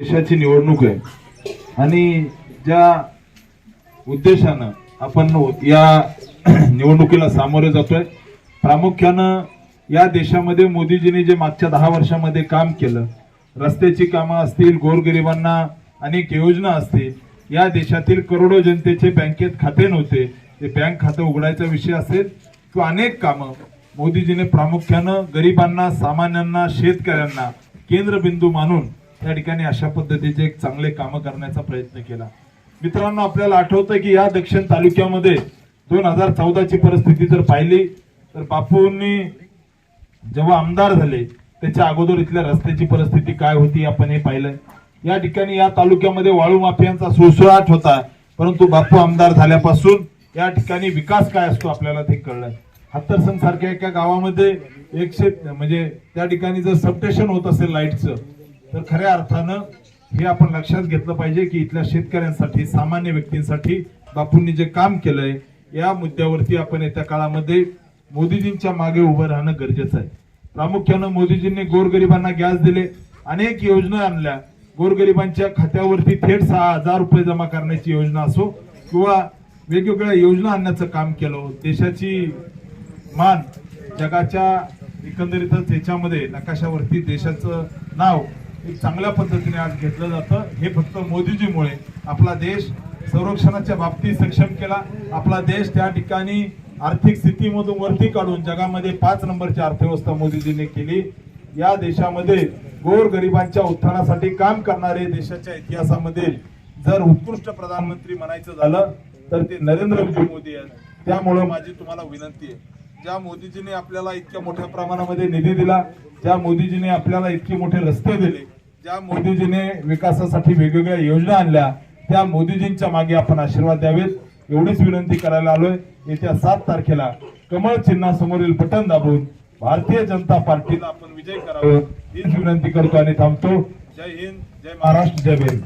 देशाची निवडणूक आहे. आणि ज्या उद्देशानं आपण या निवडणुकीला सामोरे जातोय प्रामुख्यानं या देशामध्ये मोदीजींनी जे मागच्या दहा वर्षामध्ये काम केलं रस्त्याची कामं असतील गोरगरिबांना अनेक योजना असतील या देशातील करोडो जनतेचे बँकेत खाते नव्हते ते बँक खातं उघडायचा विषय असेल किंवा अनेक कामं मोदीजीने प्रामुख्यानं गरिबांना सामान्यांना शेतकऱ्यांना केंद्रबिंदू मानून त्या ठिकाणी अशा पद्धतीचे एक चांगले कामं करण्याचा प्रयत्न केला. मित्रांनो आपल्याला आठवतं की या दक्षिण तालुक्यामध्ये दोन हजार चौदाची परिस्थिती जर पाहिली तर बापूंनी जेव्हा आमदार झाले त्याच्या अगोदर इथल्या रस्त्याची परिस्थिती काय होती आपण हे पाहिलंय. या ठिकाणी या तालुक्यामध्ये वाळू माफियांचा सुळसुळाट होता परंतु बापू आमदार झाल्यापासून या ठिकाणी विकास काय असतो आपल्याला ते कळलं. हत्तरसन सारख्या एका गावामध्ये एकशे म्हणजे त्या ठिकाणी जर सबस्टेशन होत असेल लाईटचं तर खऱ्या अर्थानं हे आपण लक्षात घेतलं पाहिजे की इथल्या शेतकऱ्यांसाठी सामान्य व्यक्तींसाठी बापूंनी जे काम केलंय या मुद्द्यावरती आपण येत्या काळामध्ये मोदीजींच्या मागे उभं राहणं गरजेचं आहे. प्रामुख्यानं मोदीजींनी गोरगरिबांना गॅस दिले अनेक योजना आणल्या. गोरगरिबांच्या खात्यावरती थेट सहा हजार रुपये जमा करण्याची योजना असो किंवा वेगवेगळ्या योजना आणण्याचं काम केलं देशाची मान जगाच्या एकंदरीतच याच्यामध्ये नकाशावरती देशाचं नाव एक चांगल्या पद्धतीने आज घेतलं जातं. हे फक्त मोदीजीमुळे. आपला देश संरक्षणाच्या बाबतीत सक्षम केला. आपला देश त्या ठिकाणी आर्थिक स्थितीमधून वरती काढून जगामध्ये पाच नंबरची अर्थव्यवस्था मोदीजीने केली. या देशामध्ये गोरगरिबांच्या उत्थानासाठी काम करणारे देशाच्या इतिहासामध्ये जर उत्कृष्ट प्रधानमंत्री म्हणायचं झालं तर ते नरेंद्र मोदी आहेत. त्यामुळं माझी तुम्हाला विनंती आहे. ज्या मोदीजीने आपल्याला इतक्या मोठ्या प्रमाणामध्ये निधी दिला ज्या मोदीजीने आपल्याला इतके मोठे रस्ते दिले ज्या मोदीजीने विकासासाठी वेगवेगळ्या योजना आणल्या त्या मोदीजींच्या मागे आपण आशीर्वाद द्यावेत. एवढीच विनंती करायला आलोय. येत्या सात तारखेला कमळ चिन्हासमोरील बटन दाबून भारतीय जनता पार्टीला आपण विजय करावं हीच विनंती करतो आणि थांबतो. जय हिंद जय महाराष्ट्र जय हिंद